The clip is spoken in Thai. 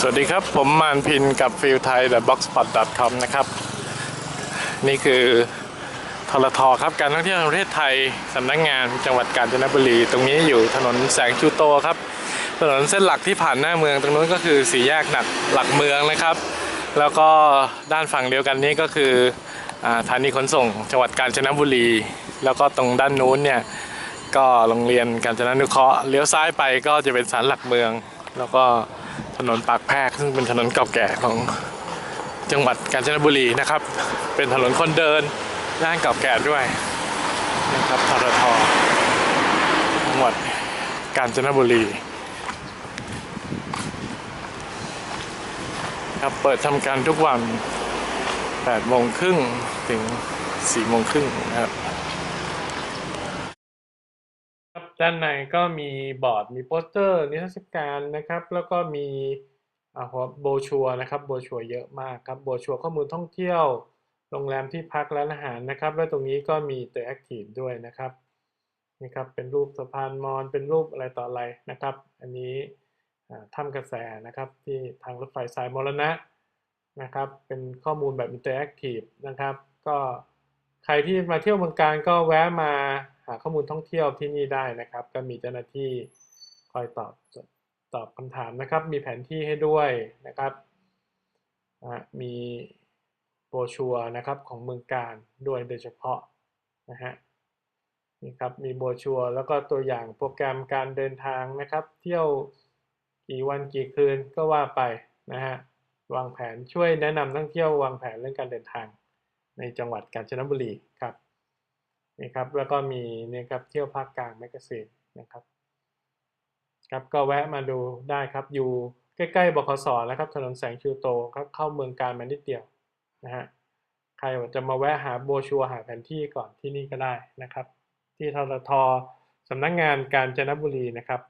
สวัสดีครับ ผมมานพินกับฟิลไทย the boxspot com นะครับ นี่คือทรทครับ การท่องเที่ยวประเทศไทยสำนักงานจังหวัดกาญจนบุรี ตรงนี้อยู่ถนนแสงชูโตครับ ถนนเส้นหลักที่ผ่านหน้าเมือง ตรงนู้นก็คือสี่แยกหนักหลักเมืองนะครับ แล้วก็ด้านฝั่งเดียวกันนี้ก็คืออ่าสถานีขนส่งจังหวัดกาญจนบุรี แล้วก็ตรงด้านนู้นเนี่ยก็โรงเรียนกาญจนานุเคราะห์เลี้ยวซ้ายไปก็จะเป็นศาลหลักเมือง แล้วก็ ถนนปากแพรกซึ่งเป็นถนนเก่าแก่ของจังหวัดกาญจนบุรีนะครับ เป็นถนนคนเดินย่านเก่าแก่ด้วยนะครับทรทจังหวัดกาญจนบุรีครับเปิดทำการทุกวัน8โมงครึ่งถึง4โมงครึ่งนะครับ ครับ ด้านในก็มีบอร์ดมีโปสเตอร์นิทรรศการนะครับ แล้วก็มีอ่าหัวโบชัวนะครับโบชัวเยอะมากครับโบชัวข้อมูลท่องเที่ยว โรงแรมที่พักร้านอาหารนะครับ แล้วตรงนี้ก็มีเตอร์แอคทีฟด้วยนะครับนี่ครับเป็นรูปสะพานมอญเป็นรูปอะไรต่ออะไรนะครับ อันนี้อ่าถ้ำกระแสนะครับที่ทางรถไฟสายมรณะนะครับ เป็นข้อมูลแบบอินเตอร์แอคทีฟนะครับ ก็ใครที่มาเที่ยวเมืองการก็แวะมา หาข้อมูลท่องเที่ยวที่นี่ได้นะครับ ก็มีเจ้าหน้าที่คอยตอบตอบคำถามนะครับ มีแผนที่ให้ด้วยนะครับ มีโบชัวนะครับของเมืองการด้วยโดยเฉพาะนะฮะนี่ครับมีโบชัวแล้วก็ตัวอย่างโปรแกรมการเดินทางนะครับ เที่ยวกี่วันกี่คืนก็ว่าไปนะฮะวางแผนช่วยแนะนำนักท่องเที่ยววางแผนเรื่องการเดินทางในจังหวัดกาญจนบุรีครับ นี่ครับแล้วก็มีนี่ครับเที่ยวภาคกลางแมกกาซีนนะครับครับก็แวะมาดูได้ครับอยู่ใกล้ๆบขสนะครับถนนแสงชูโตครับเข้าเมืองการมานิดเดียวนะฮะใครจะมาแวะหาโบชัวหาแผนที่ก่อนที่นี่ก็ได้นะครับ ที่ทททสำนักงานการจนบุรีนะครับ